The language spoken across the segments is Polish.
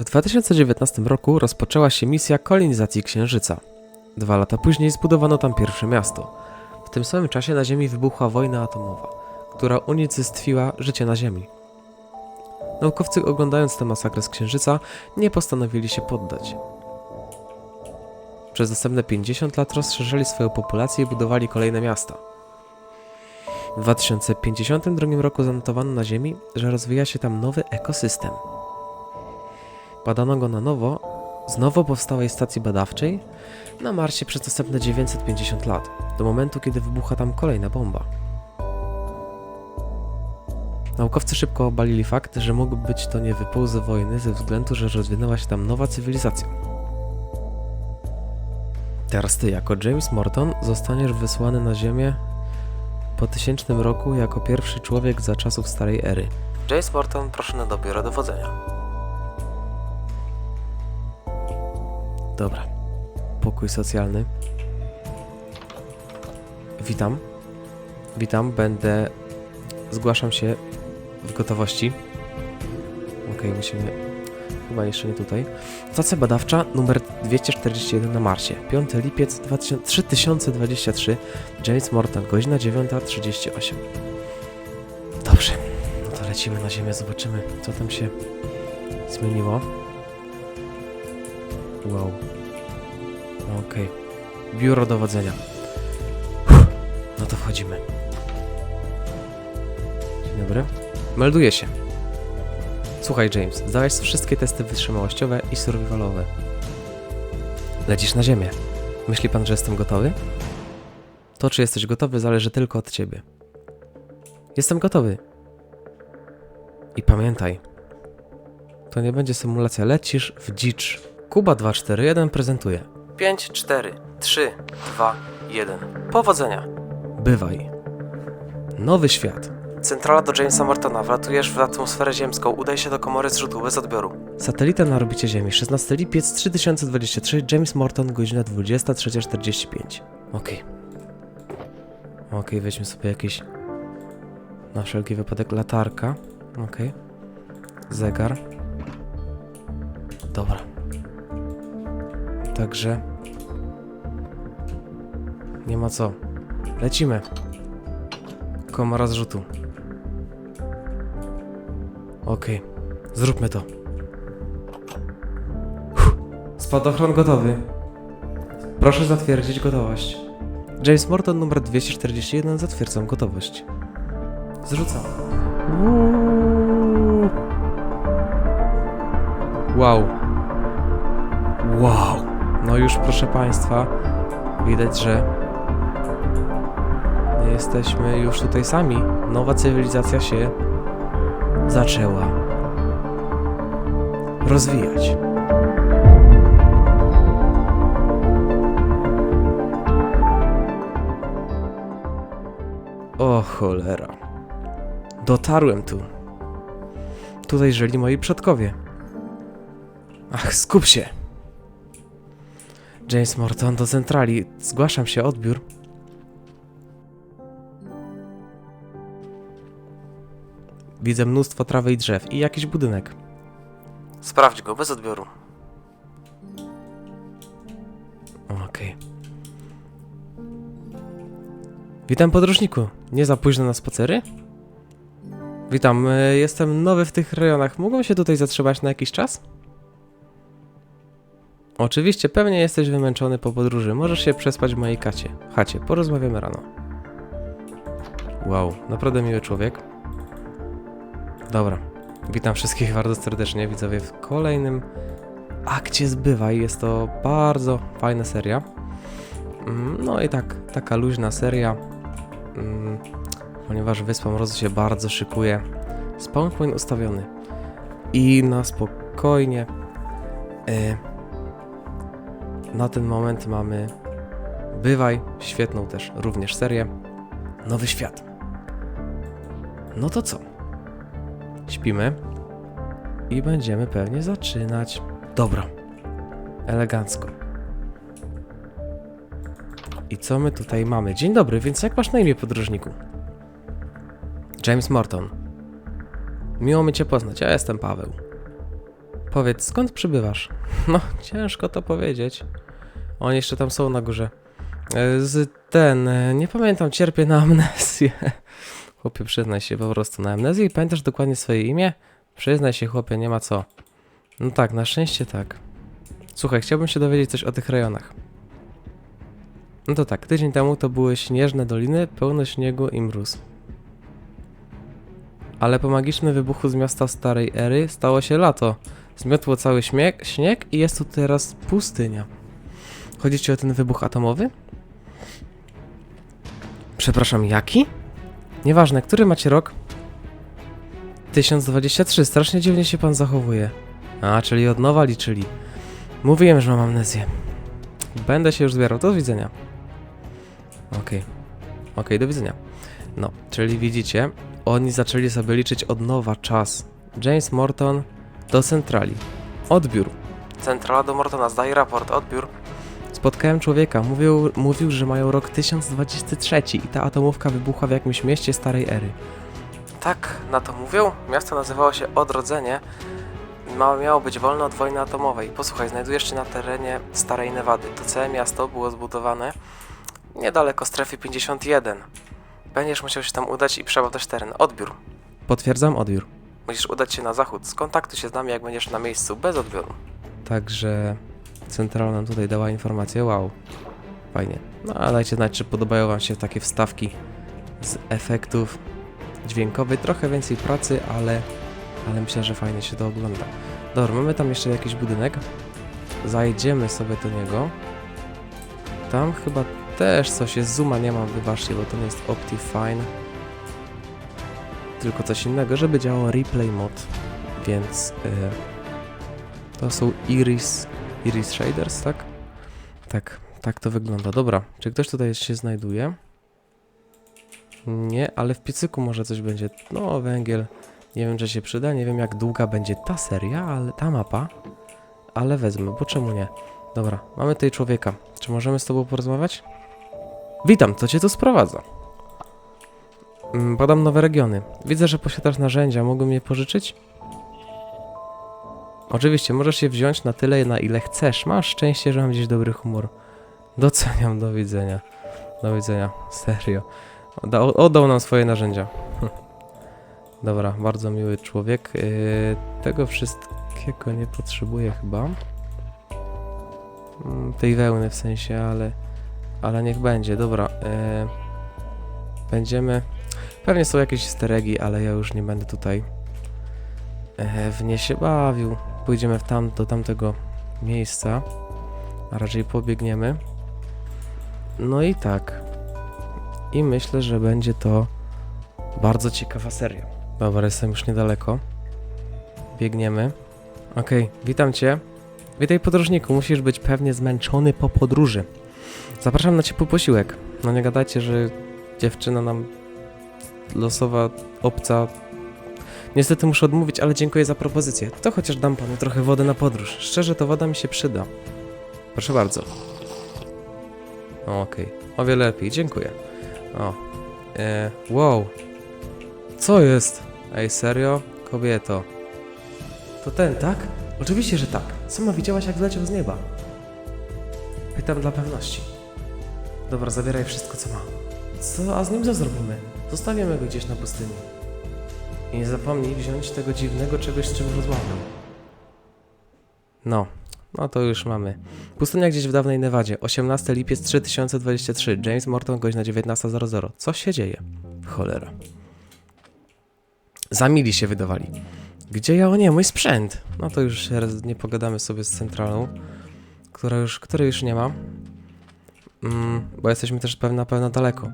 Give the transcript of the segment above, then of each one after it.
W 2019 roku rozpoczęła się misja kolonizacji Księżyca. Dwa lata później zbudowano tam pierwsze miasto. W tym samym czasie na Ziemi wybuchła wojna atomowa, która unicestwiła życie na Ziemi. Naukowcy oglądając tę masakrę z Księżyca nie postanowili się poddać. Przez następne 50 lat rozszerzali swoją populację i budowali kolejne miasta. W 2052 roku zanotowano na Ziemi, że rozwija się tam nowy ekosystem. Badano go na nowo z nowo powstałej stacji badawczej na Marsie przez następne 950 lat, do momentu kiedy wybucha tam kolejna bomba. Naukowcy szybko obalili fakt, że mógł być to nie wypół z wojny ze względu, że rozwinęła się tam nowa cywilizacja. Teraz ty, jako James Morton, zostaniesz wysłany na Ziemię po tysięcznym roku jako pierwszy człowiek za czasów starej ery. James Morton, proszę na dobiorę dowodzenia. Dobra. Pokój socjalny. Witam. Witam, będę. Zgłaszam się w gotowości. Okej, musimy. Chyba jeszcze nie tutaj. Stacja badawcza numer 241 na Marsie. 5 lipiec 2000 3023. James Morton, godzina 9.38. Dobrze. No to lecimy na Ziemię, zobaczymy, co tam się zmieniło. Wow. Okej. Biuro dowodzenia. Uff, No to wchodzimy. Dzień dobry. Melduję się. Słuchaj, James, zdałeś wszystkie testy wytrzymałościowe i survivalowe. Lecisz na ziemię. Myśli pan, że jestem gotowy? To, czy jesteś gotowy, zależy tylko od ciebie. Jestem gotowy. I pamiętaj, to nie będzie symulacja, lecisz w dzicz. Kuba 241 prezentuje. 5, 4, 3, 2, 1. Powodzenia. Bywaj. Nowy świat. Centrala do Jamesa Mortona. Wlatujesz w atmosferę ziemską. Udaj się do komory zrzutu bez odbioru. Satelita na orbicie Ziemi. 16 lipiec 3023. James Morton, godzina 23.45. Okej. Okej, weźmy sobie jakieś... Na wszelki wypadek latarka. Okej. Zegar. Dobra. Także... Nie ma co. Lecimy. Komora zrzutu. Okej, zróbmy to. Uff. Spadochron gotowy. Proszę zatwierdzić gotowość. James Morton numer 241 zatwierdzam gotowość. Zrzucam. Wow. Już proszę Państwa, widać, że nie jesteśmy już tutaj sami. Nowa cywilizacja się zaczęła rozwijać. O cholera. Dotarłem tu. Tutaj żyli moi przodkowie. Ach, skup się. James Morton do centrali. Zgłaszam się, odbiór. Widzę mnóstwo trawy i drzew i jakiś budynek. Sprawdź go bez odbioru. Okej. Witam podróżniku. Nie za późno na spacery? Witam, y, jestem nowy w tych rejonach. Mogą się tutaj zatrzymać na jakiś czas? Oczywiście, pewnie jesteś wymęczony po podróży. Możesz się przespać w mojej kacie. Chacie, porozmawiamy rano. Wow, naprawdę miły człowiek. Dobra. Witam wszystkich bardzo serdecznie, widzowie, w kolejnym akcie Zbywaj. Jest to bardzo fajna seria. Mm, No i tak, taka luźna seria, mm, ponieważ Wyspa Mrozu się bardzo szykuje. Spawn point ustawiony. I na spokojnie y, na ten moment mamy Bywaj, świetną też również serię. Nowy świat. No to co? Śpimy i będziemy pewnie zaczynać. Dobra, elegancko. I co my tutaj mamy? Dzień dobry, więc jak masz na imię, podróżniku? James Morton. Miło mi Cię poznać, ja jestem Paweł. Powiedz, skąd przybywasz? No, ciężko to powiedzieć. Oni jeszcze tam są na górze. E, Z ten, e, nie pamiętam, cierpię na amnezję. Chłopie, przyznaj się po prostu na amnezję i pamiętasz dokładnie swoje imię? Przyznaj się, chłopie, nie ma co. No tak, na szczęście tak. Słuchaj, chciałbym się dowiedzieć coś o tych rejonach. No to tak, tydzień temu to były śnieżne doliny, pełne śniegu i mróz. Ale po magicznym wybuchu z miasta Starej Ery stało się lato. Zmiotło cały śmieg, śnieg i jest tu teraz pustynia. Chodzi ci o ten wybuch atomowy? Przepraszam, jaki? Nieważne, który macie rok? 1023, strasznie dziwnie się pan zachowuje. A, czyli od nowa liczyli. Mówiłem, że mam amnezję. Będę się już zbierał, do widzenia. Okej. Okej, do widzenia. No, czyli widzicie, oni zaczęli sobie liczyć od nowa czas. James Morton do centrali. Odbiór. Centrala do Mortona, zdaje raport, odbiór. Spotkałem człowieka, mówił, mówił, że mają rok 1023 i ta atomówka wybuchła w jakimś mieście starej ery. Tak, na to mówią? Miasto nazywało się Odrodzenie. Ma, miało być wolne od wojny atomowej. Posłuchaj, znajdujesz się na terenie starej Nevady. To całe miasto było zbudowane niedaleko strefy 51. Będziesz musiał się tam udać i przebadać teren. Odbiór. Potwierdzam odbiór. Musisz udać się na zachód. Skontaktuj się z nami, jak będziesz na miejscu, bez odbioru. Także centrala nam tutaj dała informację. Wow. Fajnie. No a dajcie znać, czy podobają Wam się takie wstawki z efektów dźwiękowych. Trochę więcej pracy, ale, ale myślę, że fajnie się to ogląda. Dobra, mamy tam jeszcze jakiś budynek. Zajdziemy sobie do niego. Tam chyba też coś jest. Zooma nie mam, wybaczcie, bo to nie jest Optifine. Tylko coś innego, żeby działał replay mod. Więc y, to są Iris, Iris Shaders, tak? Tak, tak to wygląda. Dobra, czy ktoś tutaj się znajduje? Nie, ale w piecyku może coś będzie. No, węgiel. Nie wiem, czy się przyda. Nie wiem, jak długa będzie ta seria, ale ta mapa. Ale wezmę, bo czemu nie? Dobra, mamy tutaj człowieka. Czy możemy z tobą porozmawiać? Witam, co cię tu sprowadza? Mm, Badam nowe regiony. Widzę, że posiadasz narzędzia. Mógłbym je pożyczyć? Oczywiście, możesz je wziąć na tyle, na ile chcesz. Masz szczęście, że mam gdzieś dobry humor. Doceniam, do widzenia. Do widzenia, serio. Oda oddał nam swoje narzędzia. Dobra, bardzo miły człowiek. Yy, tego wszystkiego nie potrzebuję chyba. Mm, tej wełny w sensie, ale, ale niech będzie. Dobra, yy, będziemy. Pewnie są jakieś steregi, ale ja już nie będę tutaj yy, w nie się bawił. Pójdziemy w tam, do tamtego miejsca, a raczej pobiegniemy. No i tak. I myślę, że będzie to bardzo ciekawa seria. Dobra, jestem już niedaleko. Biegniemy. Okej, witam cię. Witaj podróżniku, musisz być pewnie zmęczony po podróży. Zapraszam na ciepły posiłek. No nie gadajcie, że dziewczyna nam losowa, obca. Niestety muszę odmówić, ale dziękuję za propozycję. To chociaż dam panu trochę wody na podróż. Szczerze, to woda mi się przyda. Proszę bardzo. Okej, o wiele lepiej, dziękuję. O, e, wow. Co jest? Ej, serio? Kobieto. To ten, tak? Oczywiście, że tak. Sama widziałaś, jak zleciał z nieba. Pytam dla pewności. Dobra, zabieraj wszystko, co ma. Co, a z nim co zrobimy? Zostawiamy go gdzieś na pustyni. I nie zapomnij wziąć tego dziwnego czegoś, z czym rozmawiam. No, no to już mamy. Pustynia gdzieś w dawnej Nevadzie. 18 lipiec 3023. James Morton, godzina 19.00. Co się dzieje? Cholera. Za mili się wydawali. Gdzie ja? O nie, mój sprzęt. No to już nie pogadamy sobie z centralą, która już, której już nie ma. Mm, bo jesteśmy też pewna, pewno daleko.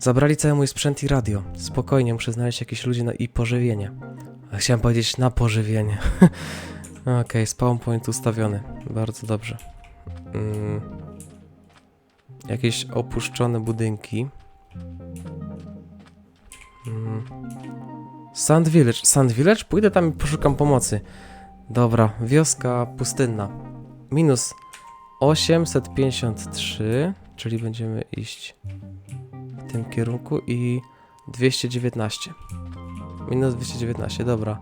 Zabrali cały mój sprzęt i radio. Spokojnie, muszę znaleźć jakichś ludzi na, i pożywienie. Chciałem powiedzieć na pożywienie. Okej, spawn point ustawiony. Bardzo dobrze. Mm. Jakieś opuszczone budynki. Mm. Sand Village. Sand Village? Pójdę tam i poszukam pomocy. Dobra, wioska pustynna. Minus 853, czyli będziemy iść w tym kierunku i 219. Minus 219, dobra.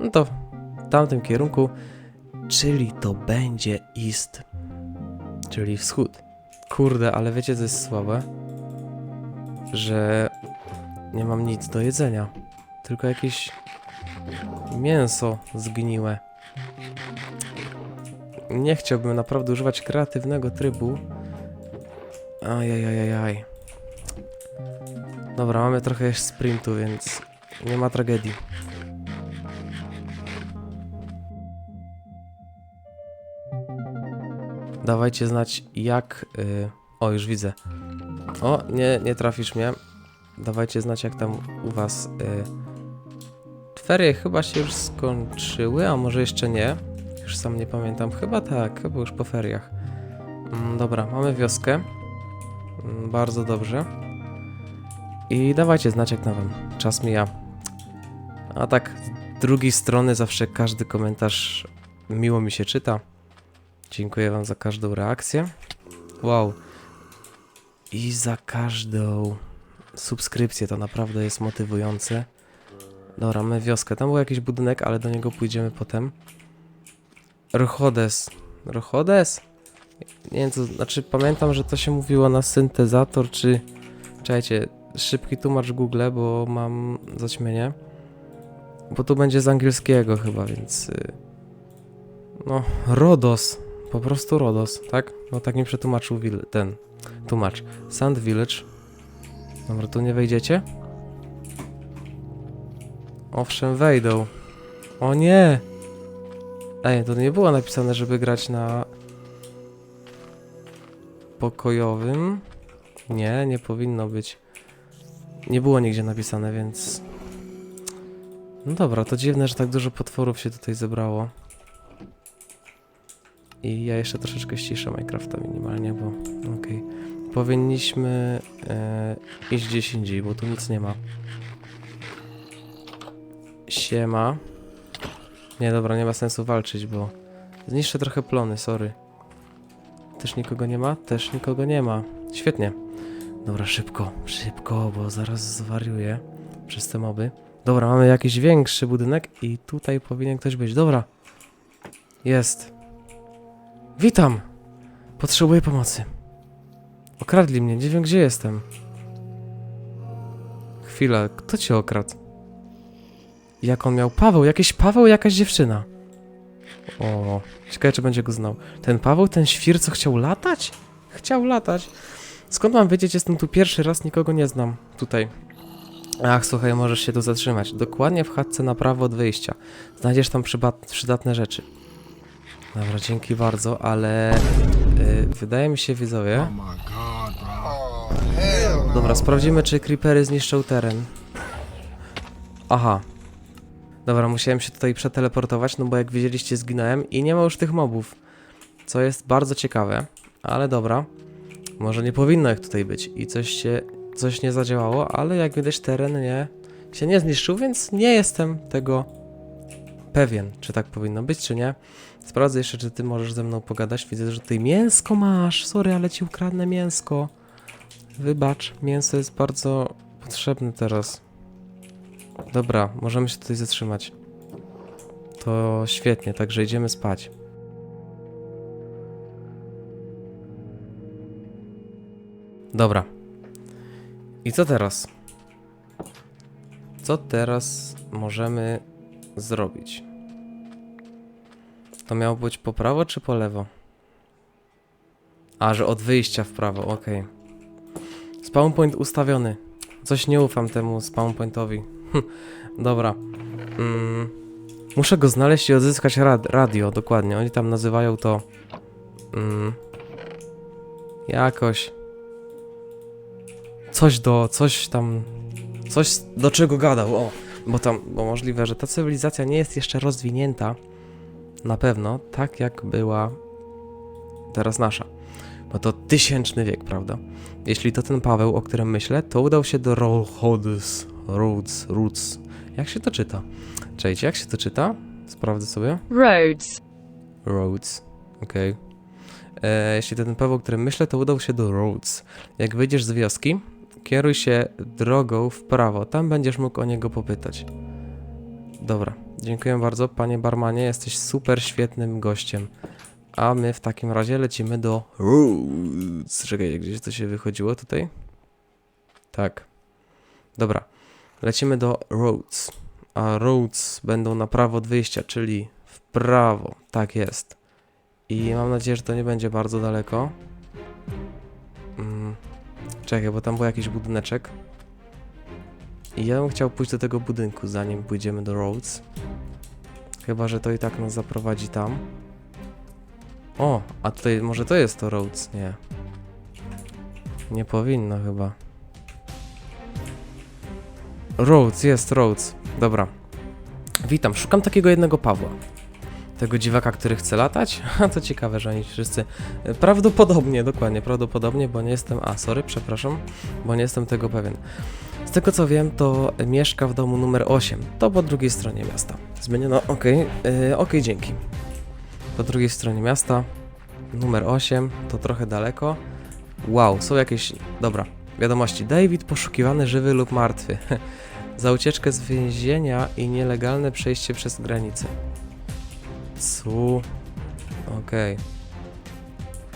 No to tamtym kierunku, czyli to będzie east, czyli wschód. Kurde, ale wiecie co jest słabe? Że nie mam nic do jedzenia, tylko jakieś mięso zgniłe. Nie chciałbym naprawdę używać kreatywnego trybu. Ajajajajaj. Dobra, mamy trochę jeszcze sprintu, więc nie ma tragedii. Dawajcie znać jak... Y... O, już widzę. O, nie, nie trafisz mnie. Dawajcie znać jak tam u was... Y... Ferie chyba się już skończyły, a może jeszcze nie. Już sam nie pamiętam. Chyba tak, chyba już po feriach. Mm, dobra, mamy wioskę. Mm, bardzo dobrze. I dawajcie znać jak na wam. Czas mija. A tak z drugiej strony zawsze każdy komentarz miło mi się czyta. Dziękuję wam za każdą reakcję. Wow. I za każdą subskrypcję. To naprawdę jest motywujące. Dobra, mamy wioskę. Tam był jakiś budynek, ale do niego pójdziemy potem. Rochodes. Rochodes? Nie wiem, co znaczy pamiętam, że to się mówiło na syntezator, czy... Czekajcie, szybki tłumacz Google, bo mam zaćmienie. Bo tu będzie z angielskiego chyba, więc... y, No, Rodos. Po prostu Rodos, tak? No tak mi przetłumaczył ten tłumacz. Sand Village. Dobra, tu nie wejdziecie? Owszem, wejdą. O nie! Ej, to nie było napisane, żeby grać na pokojowym. Nie, nie powinno być. Nie było nigdzie napisane, więc... No dobra, to dziwne, że tak dużo potworów się tutaj zebrało. I ja jeszcze troszeczkę ściszę Minecrafta minimalnie, bo... Okej. Powinniśmy e, iść gdzieś indziej, bo tu nic nie ma. Siema. Nie, dobra, nie ma sensu walczyć, bo... Zniszczę trochę plony, sorry. Też nikogo nie ma? Też nikogo nie ma. Świetnie. Dobra, szybko, szybko, bo zaraz zwariuję przez te moby. Dobra, mamy jakiś większy budynek i tutaj powinien ktoś być. Dobra. Jest. Witam. Potrzebuję pomocy. Okradli mnie, nie wiem gdzie jestem. Chwila, kto cię okradł? Jak on miał? Paweł, jakiś Paweł, jakaś dziewczyna. O, ciekawe czy będzie go znał. Ten Paweł, ten świr, co chciał latać? Chciał latać. Skąd mam wiedzieć, jestem tu pierwszy raz, nikogo nie znam. Tutaj. Ach, słuchaj, możesz się tu zatrzymać. Dokładnie w chatce na prawo od wyjścia. Znajdziesz tam przydatne rzeczy. Dobra, dzięki bardzo, ale... y, wydaje mi się, widzowie... Oh god, bro. Dobra, sprawdzimy, czy creepery zniszczą teren. Aha. Dobra, musiałem się tutaj przeteleportować, no bo jak widzieliście, zginąłem i nie ma już tych mobów. Co jest bardzo ciekawe, ale dobra. Może nie powinno ich tutaj być i coś się, coś nie zadziałało, ale jak widać teren nie, się nie zniszczył, więc nie jestem tego pewien, czy tak powinno być, czy nie. Sprawdzę jeszcze, czy ty możesz ze mną pogadać. Widzę, że tutaj mięsko masz. Sorry, ale ci ukradnę mięsko. Wybacz, mięso jest bardzo potrzebne teraz. Dobra, możemy się tutaj zatrzymać. To świetnie, także idziemy spać. Dobra. I co teraz? Co teraz możemy zrobić? To miało być po prawo czy po lewo? A, że od wyjścia w prawo, okej. Spawn point ustawiony. Coś nie ufam temu spawn pointowi. Dobra. Mm, muszę go znaleźć i odzyskać rad radio, dokładnie. Oni tam nazywają to... Mm, jakoś... Coś do... coś tam... Coś do czego gadał, o! Bo tam... bo możliwe, że ta cywilizacja nie jest jeszcze rozwinięta. Na pewno, tak jak była teraz nasza. Bo to tysięczny wiek, prawda? Jeśli to ten Paweł, o którym myślę, to udał się do Rhodes, Rhodes, Roots. Jak się to czyta? Cześć, jak się to czyta? Sprawdzę sobie. Roads. Rhodes, okej. E, Jeśli ten Paweł, o którym myślę, to udał się do Rhodes. Jak wyjdziesz z wioski, kieruj się drogą w prawo. Tam będziesz mógł o niego popytać. Dobra, Dziękuję bardzo, panie barmanie, jesteś super świetnym gościem. A my w takim razie lecimy do Rhodes. Czekaj, gdzieś to się wychodziło tutaj? Tak. Dobra. Lecimy do Rhodes. A Rhodes będą na prawo od wyjścia, czyli w prawo. Tak jest. I mam nadzieję, że to nie będzie bardzo daleko. Mm. Czekaj, bo tam był jakiś budyneczek. I ja bym chciał pójść do tego budynku, zanim pójdziemy do Rhodes. Chyba, że to i tak nas zaprowadzi tam. O, a tutaj może to jest to Rhodes? Nie. Nie powinno chyba. Rhodes, jest Rhodes. Dobra. Witam, szukam takiego jednego Pawła. Tego dziwaka, który chce latać? A to ciekawe, że oni wszyscy. e, Prawdopodobnie, dokładnie, prawdopodobnie, bo nie jestem. A, sorry, przepraszam, bo nie jestem tego pewien. Z tego co wiem, to mieszka w domu numer 8. To po drugiej stronie miasta. Zmieniono, okej, okay. okej, dzięki. Po drugiej stronie miasta, numer 8, to trochę daleko. Wow, są jakieś. Dobra, wiadomości. David poszukiwany żywy lub martwy. Za ucieczkę z więzienia i nielegalne przejście przez granicę. Co? Okej.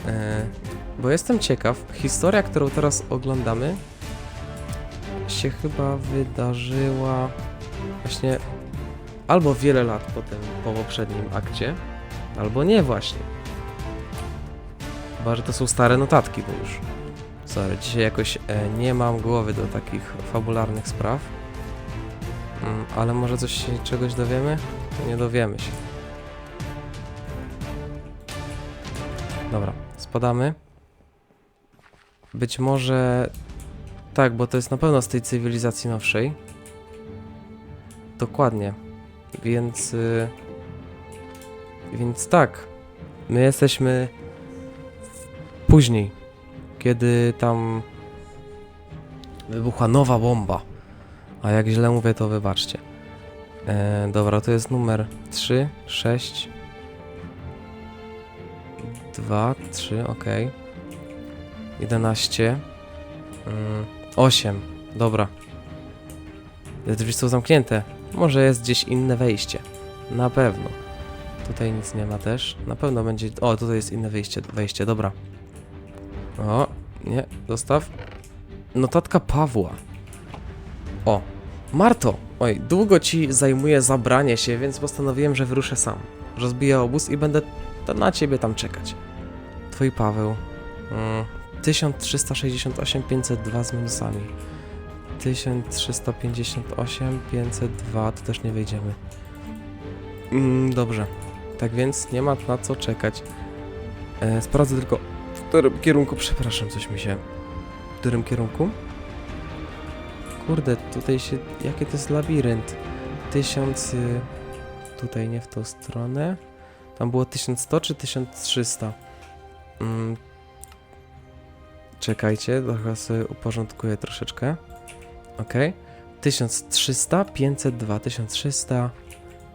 E, Bo jestem ciekaw, historia, którą teraz oglądamy, się chyba wydarzyła właśnie albo wiele lat potem po poprzednim akcie, albo nie właśnie. Chyba, że to są stare notatki, bo już. Sorry, dzisiaj jakoś e, nie mam głowy do takich fabularnych spraw. Mm, ale może coś się, czegoś dowiemy? Nie dowiemy się. Dobra, spadamy. Być może tak, bo to jest na pewno z tej cywilizacji nowszej. Dokładnie. Więc. y, Więc tak. My jesteśmy później, kiedy tam wybuchła nowa bomba. A jak źle mówię, to wybaczcie. E, dobra, to jest numer 3, 6, 2, 3, ok. 11. Mm, 8. Dobra. Te drzwi są zamknięte. Może jest gdzieś inne wejście. Na pewno. Tutaj nic nie ma też. Na pewno będzie... O, tutaj jest inne wyjście, wejście, dobra. O, nie, zostaw. Notatka Pawła. O, Marto! Oj, długo ci zajmuje zabranie się, więc postanowiłem, że wyruszę sam. Rozbiję obóz i będę na ciebie tam czekać. Twój Paweł. Mm, 1368 502 z minusami. 1358 502 to też nie wejdziemy. Mm, dobrze. Tak więc nie ma na co czekać. E, sprawdzę tylko w którym kierunku, przepraszam, coś mi się... W którym kierunku? Kurde, tutaj się... Jaki to jest labirynt? 1000... y, Tutaj nie w tą stronę. Tam było 1100 czy 1300? Mm. Czekajcie, trochę sobie uporządkuję troszeczkę. Ok. 1300, 502, 1300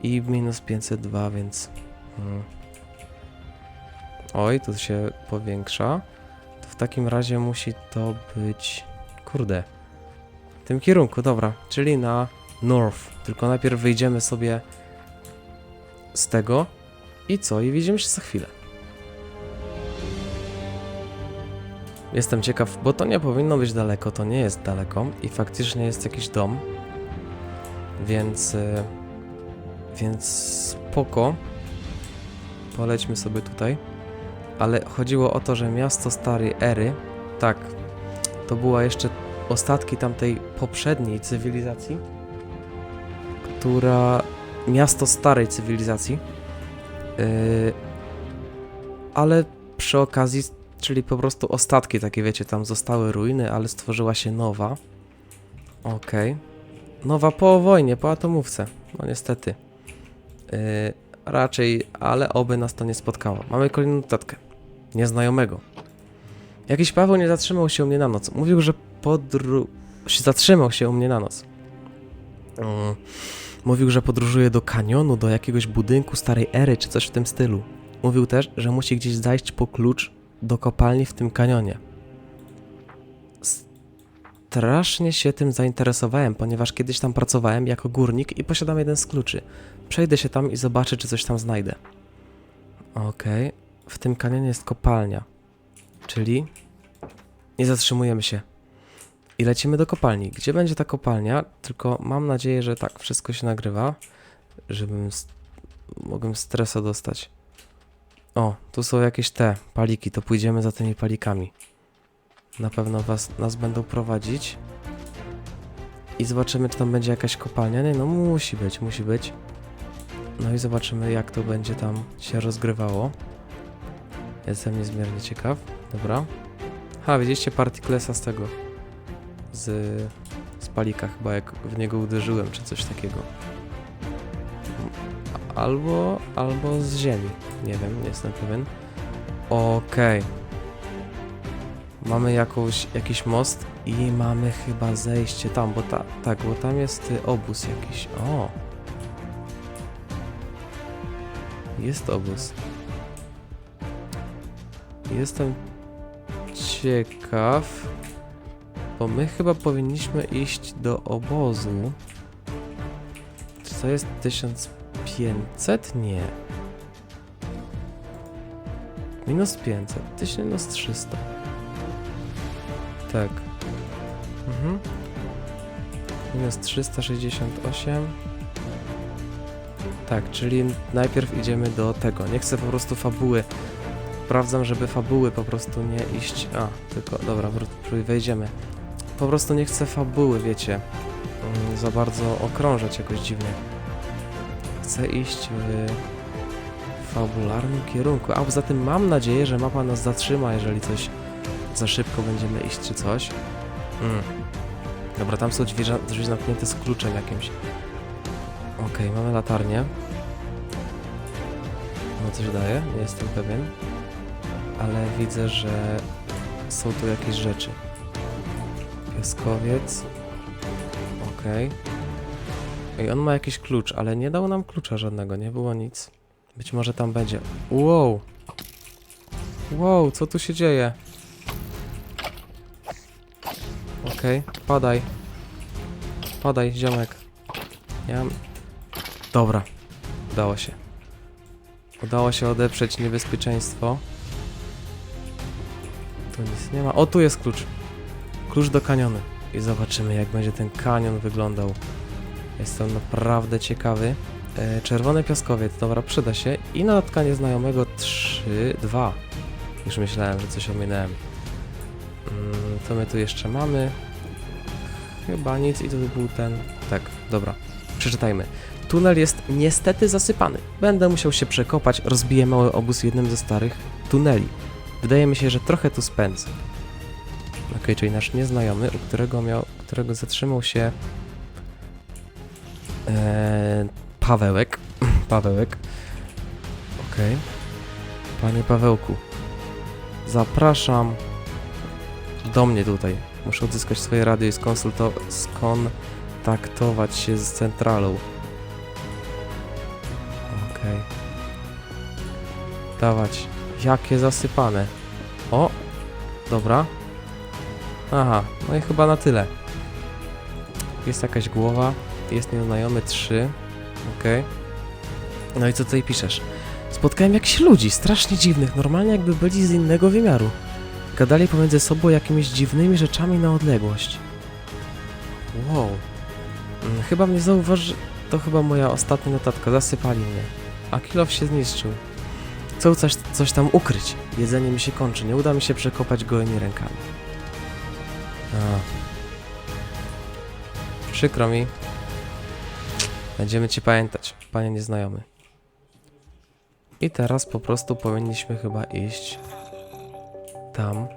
i minus 502, więc... Mm. Oj, tu się powiększa. To w takim razie musi to być... Kurde. W tym kierunku, dobra. Czyli na north. Tylko najpierw wyjdziemy sobie z tego. I co? I widzimy się za chwilę. Jestem ciekaw, bo to nie powinno być daleko, to nie jest daleko i faktycznie jest jakiś dom. Więc... y, Więc spoko. Polećmy sobie tutaj. Ale chodziło o to, że miasto starej ery, tak, to była jeszcze ostatki tamtej poprzedniej cywilizacji, która... Miasto starej cywilizacji. Yy, ale przy okazji, czyli po prostu ostatki takie, wiecie, tam zostały ruiny, ale stworzyła się nowa. Okej. Nowa po wojnie, po atomówce. No niestety. Yy, raczej, ale oby nas to nie spotkało. Mamy kolejną notatkę. Nieznajomego. Jakiś Paweł nie zatrzymał się u mnie na noc. Mówił, że podru... zatrzymał się u mnie na noc. Mm. Mówił, że podróżuje do kanionu, do jakiegoś budynku starej ery, czy coś w tym stylu. Mówił też, że musi gdzieś zajść po klucz do kopalni w tym kanionie. Strasznie się tym zainteresowałem, ponieważ kiedyś tam pracowałem jako górnik i posiadam jeden z kluczy. Przejdę się tam i zobaczę, czy coś tam znajdę. Okej. W tym kanionie jest kopalnia. Czyli nie zatrzymujemy się. I lecimy do kopalni. Gdzie będzie ta kopalnia? Tylko mam nadzieję, że tak, wszystko się nagrywa, żebym st- mogłem stresa dostać. O, tu są jakieś te paliki, to pójdziemy za tymi palikami. Na pewno was, nas będą prowadzić. I zobaczymy, czy tam będzie jakaś kopalnia. Nie, no musi być, musi być. No i zobaczymy, jak to będzie tam się rozgrywało. Jestem niezmiernie ciekaw. Dobra. Ha, widzieliście Partiklesa z tego. Z, z palika chyba, jak w niego uderzyłem, czy coś takiego. Albo, albo z ziemi. Nie wiem, nie jestem pewien. Okej. Mamy jakąś, jakiś most i mamy chyba zejście tam, bo ta, tak, bo tam jest y, obóz jakiś. O! Jest obóz. Jestem ciekaw, bo my chyba powinniśmy iść do obozu. Czy to jest 1500? Nie. Minus 500, 1000 minus 300. Tak. Mhm. Minus 368. Tak, czyli najpierw idziemy do tego. Nie chcę po prostu fabuły. Sprawdzam, żeby fabuły po prostu nie iść. A, tylko, dobra, wejdziemy. Po prostu nie chcę fabuły, wiecie. mm, Za bardzo okrążać jakoś dziwnie. Chcę iść w fabularnym kierunku. A poza tym mam nadzieję, że mapa nas zatrzyma, jeżeli coś za szybko będziemy iść czy coś. Mm. Dobra, tam są drzwi, drzwi zamknięte z kluczem jakimś. Okej, mamy latarnię. No coś daje, nie jestem pewien. Ale widzę, że są tu jakieś rzeczy. Pieskowiec. Okej. I on ma jakiś klucz, ale nie dał nam klucza żadnego, nie było nic. Być może tam będzie. Wow! Wow, co tu się dzieje? Okej, padaj. Padaj, ziomek. Ja... Dobra, udało się. Udało się odeprzeć niebezpieczeństwo. Tu nic nie ma. O, tu jest klucz. Klucz do kanionu. I zobaczymy, jak będzie ten kanion wyglądał. Jestem naprawdę ciekawy. E, czerwony piaskowiec, dobra, przyda się. I natkanie znajomego 3, 2. Już myślałem, że coś ominąłem. Mm, co my tu jeszcze mamy? Chyba nic i to by był ten... Tak, dobra. Przeczytajmy. Tunel jest niestety zasypany. Będę musiał się przekopać, rozbiję mały obóz w jednym ze starych tuneli. Wydaje mi się, że trochę tu spędzę. Okej, czyli nasz nieznajomy, u którego miał, którego zatrzymał się e, Pawełek. Pawełek. Okej. Panie Pawełku, zapraszam do mnie tutaj. Muszę odzyskać swoje radio i skontaktować się z centralą. Okej. Dawać. Jakie zasypane. O! Dobra. Aha, no i chyba na tyle. Jest jakaś głowa. Jest nieznajomy 3. Okej. No i co tutaj piszesz? Spotkałem jakichś ludzi, strasznie dziwnych, normalnie jakby byli z innego wymiaru. Gadali pomiędzy sobą jakimiś dziwnymi rzeczami na odległość. Wow. Mm, Chyba mnie zauważy... To chyba moja ostatnia notatka. Zasypali mnie. A kilof się zniszczył. Chcą coś, coś tam ukryć. Jedzenie mi się kończy. Nie uda mi się przekopać gołymi rękami. A. Przykro mi. Będziemy cię pamiętać, panie nieznajomy. I teraz po prostu powinniśmy chyba iść tam,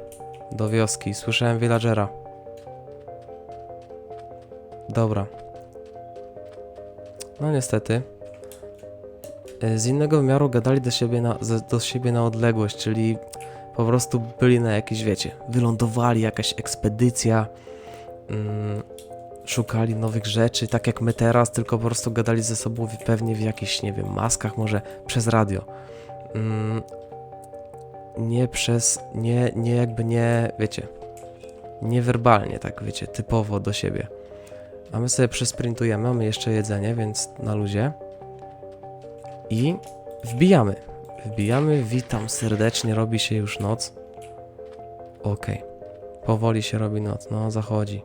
do wioski. Słyszałem villagera. Dobra. No niestety. Y, Z innego wymiaru gadali do siebie na, do siebie na odległość, czyli po prostu byli na jakiejś, wiecie, wylądowali, jakaś ekspedycja, mm, szukali nowych rzeczy, tak jak my teraz, tylko po prostu gadali ze sobą pewnie w jakichś, nie wiem, maskach, może przez radio. Mm, nie przez, nie, nie jakby nie, wiecie, Niewerbalnie, tak wiecie, typowo do siebie. A my sobie przesprintujemy, mamy jeszcze jedzenie, więc na luzie. I wbijamy. Wbijamy, witam serdecznie, robi się już noc. Okej. Powoli się robi noc, no zachodzi.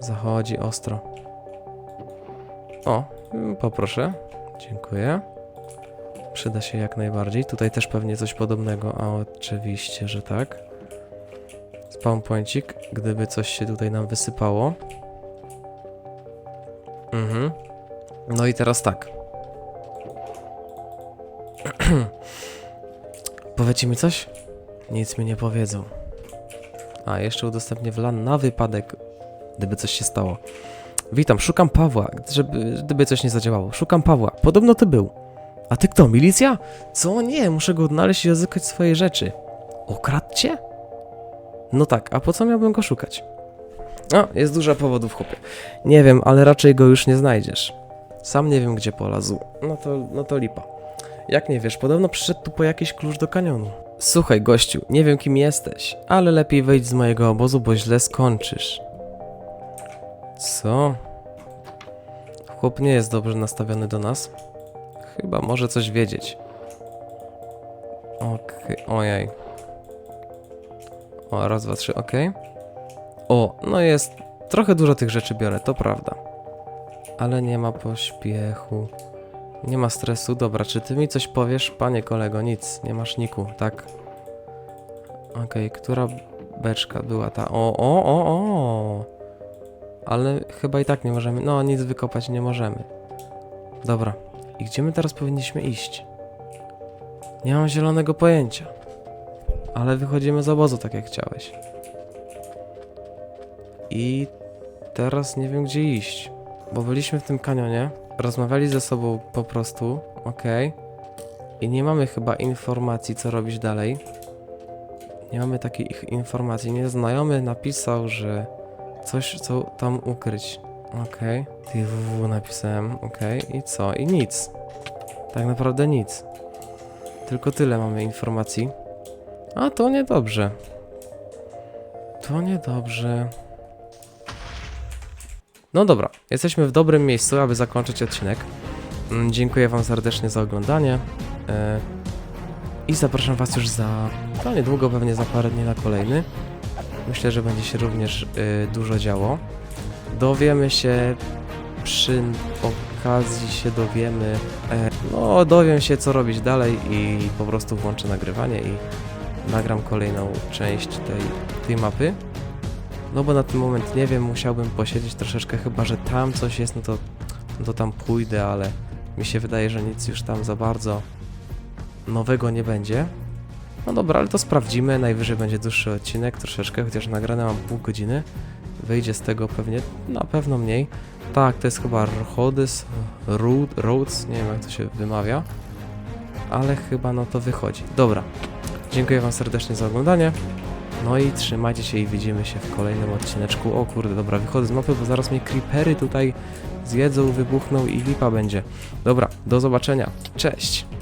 Zachodzi ostro. O, poproszę. Dziękuję. Przyda się jak najbardziej. Tutaj też pewnie coś podobnego, a oczywiście, że tak. Spawn pointik, gdyby coś się tutaj nam wysypało. Mhm. No i teraz tak. Powiecie mi coś? Nic mi nie powiedzą. A, jeszcze udostępnię WLAN na wypadek, gdyby coś się stało. Witam, szukam Pawła, żeby, gdyby coś nie zadziałało. Szukam Pawła. Podobno ty był. A ty kto, milicja? Co? Nie, muszę go odnaleźć i odzyskać swoje rzeczy. Okradł? No tak, a po co miałbym go szukać? O, jest dużo powodów, chłopie. Nie wiem, ale raczej go już nie znajdziesz. Sam nie wiem, gdzie polazł. No to, no to lipa. Jak nie wiesz, podobno przyszedł tu po jakiś klucz do kanionu. Słuchaj, gościu, nie wiem kim jesteś, ale lepiej wejdź z mojego obozu, bo źle skończysz. Co? Chłop nie jest dobrze nastawiony do nas. Chyba może coś wiedzieć. Okej, ojej. O, raz, dwa, trzy, okej. O, no jest. Trochę dużo tych rzeczy biorę, to prawda. Ale nie ma pośpiechu. Nie ma stresu. Dobra, czy ty mi coś powiesz? Panie kolego, nic. Nie masz niku, tak? Okej, która beczka była ta? O, o, o, o! Ale chyba i tak nie możemy. No, nic wykopać nie możemy. Dobra. I gdzie my teraz powinniśmy iść? Nie mam zielonego pojęcia. Ale wychodzimy z obozu, tak jak chciałeś. I teraz nie wiem, gdzie iść. Bo byliśmy w tym kanionie, rozmawiali ze sobą po prostu, okej. I nie mamy chyba informacji, co robić dalej. Nie mamy takich informacji. Nieznajomy napisał, że coś, co tam ukryć. Okej. Okay. www napisałem, okej. I co? I nic. Tak naprawdę nic. Tylko tyle mamy informacji. A to niedobrze. To niedobrze. No dobra, jesteśmy w dobrym miejscu, aby zakończyć odcinek. Mm, Dziękuję Wam serdecznie za oglądanie. e, I zapraszam Was już za. To niedługo, pewnie za parę dni na kolejny. Myślę, że będzie się również y, dużo działo. Dowiemy się przy okazji się dowiemy. E, no, dowiem się co robić dalej i po prostu włączę nagrywanie i nagram kolejną część tej, tej mapy. No bo na ten moment nie wiem, musiałbym posiedzieć troszeczkę, chyba że tam coś jest, no to, no to tam pójdę, ale mi się wydaje, że nic już tam za bardzo nowego nie będzie. No dobra, ale to sprawdzimy. Najwyżej będzie dłuższy odcinek, troszeczkę, chociaż nagrane mam pół godziny. Wyjdzie z tego pewnie na pewno mniej. Tak, to jest chyba Rhodes, Road, Rhodes, nie wiem jak to się wymawia. Ale chyba no to wychodzi. Dobra, dziękuję Wam serdecznie za oglądanie. No i trzymajcie się i widzimy się w kolejnym odcineczku. O kurde, dobra, wychodzę z mapy, bo zaraz mnie creepery tutaj zjedzą, wybuchną i lipa będzie. Dobra, do zobaczenia. Cześć!